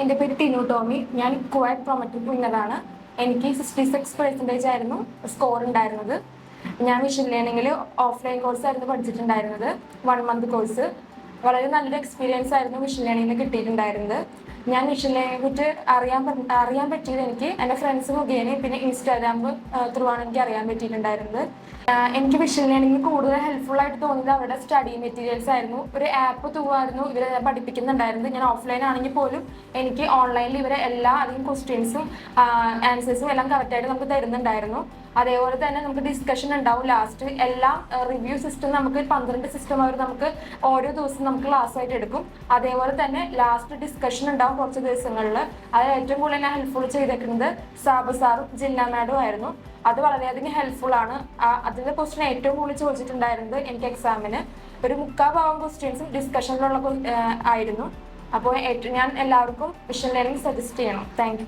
എന്റെ പേര് ടിനു ടോമി. ഞാൻ കുവൈറ്റ് പ്രൊമറ്റിക് വിന്നറാണ് എനിക്ക് സിക്സ്റ്റി സിക്സ് പെർസെന്റേജ് ആയിരുന്നു സ്കോർ ഉണ്ടായിരുന്നത്. ഞാൻ മിഷൻ ലേണിംഗിൽ ഓഫ്ലൈൻ കോഴ്സ് ആയിരുന്നു പഠിച്ചിട്ടുണ്ടായിരുന്നത്. വൺ മന്ത് കോഴ്സ് വളരെ നല്ലൊരു എക്സ്പീരിയൻസ് ആയിരുന്നു മിഷൻ ലേണിംഗിൽ കിട്ടിയിട്ടുണ്ടായിരുന്നത്. ഞാൻ ലേണിംഗിനെ കുറിച്ച് അറിയാൻ അറിയാൻ പറ്റിയത് എനിക്ക് എന്റെ ഫ്രണ്ട്സ് മുഖേന പിന്നെ ഇൻസ്റ്റാഗ്രാം ത്രൂ ആണ് എനിക്ക് അറിയാൻ പറ്റിയിട്ടുണ്ടായിരുന്നത്. എനിക്ക് ലേണിംഗിൽ കൂടുതൽ ഹെൽപ്ഫുൾ ആയിട്ട് തോന്നിയത് അവരുടെ സ്റ്റഡി മെറ്റീരിയൽസ് ആയിരുന്നു. ഒരു ആപ്പ് ത്രൂ ആയിരുന്നു ഇവരെ പഠിപ്പിക്കുന്നുണ്ടായിരുന്നത്. ഞാൻ ഓഫ്ലൈൻ ആണെങ്കിൽ പോലും എനിക്ക് ഓൺലൈനിൽ ഇവരെ എല്ലാ അധികം ക്വസ്റ്റ്യൻസും ആൻസേഴ്സും എല്ലാം കറക്റ്റായിട്ട് നമുക്ക് തരുന്നുണ്ടായിരുന്നു. അതേപോലെ തന്നെ നമുക്ക് ഡിസ്കഷൻ ഉണ്ടാവും. ലാസ്റ്റ് എല്ലാ റിവ്യൂ സിസ്റ്റം നമുക്ക് പന്ത്രണ്ട് സിസ്റ്റം അവർ നമുക്ക് ഓരോ ദിവസം നമുക്ക് ക്ലാസ് ആയിട്ട് എടുക്കും. അതേപോലെ തന്നെ ലാസ്റ്റ് ഡിസ്കഷൻ ഉണ്ടാവും. കുറച്ച് ദിവസങ്ങളിൽ അത് ഏറ്റവും കൂടുതൽ എന്നെ ഹെൽപ്ഫുൾ ചെയ്തേക്കുന്നത് സാബു സാറും ജില്ലാ മാഡും ആയിരുന്നു. അത് വളരെയധികം ഹെൽപ്ഫുൾ ആണ്. അതിന്റെ ക്വസ്റ്റ്യൻ ഏറ്റവും കൂടുതൽ ചോദിച്ചിട്ടുണ്ടായിരുന്നത് എനിക്ക് എക്സാമിന് ഒരു മുക്കാ ഭാഗം ക്വസ്റ്റ്യൻസും ഡിസ്കഷനിലുള്ള ആയിരുന്നു. അപ്പോൾ ഞാൻ എല്ലാവർക്കും വിഷൻ ലേണിംഗ് സജസ്റ്റ് ചെയ്യണം. താങ്ക്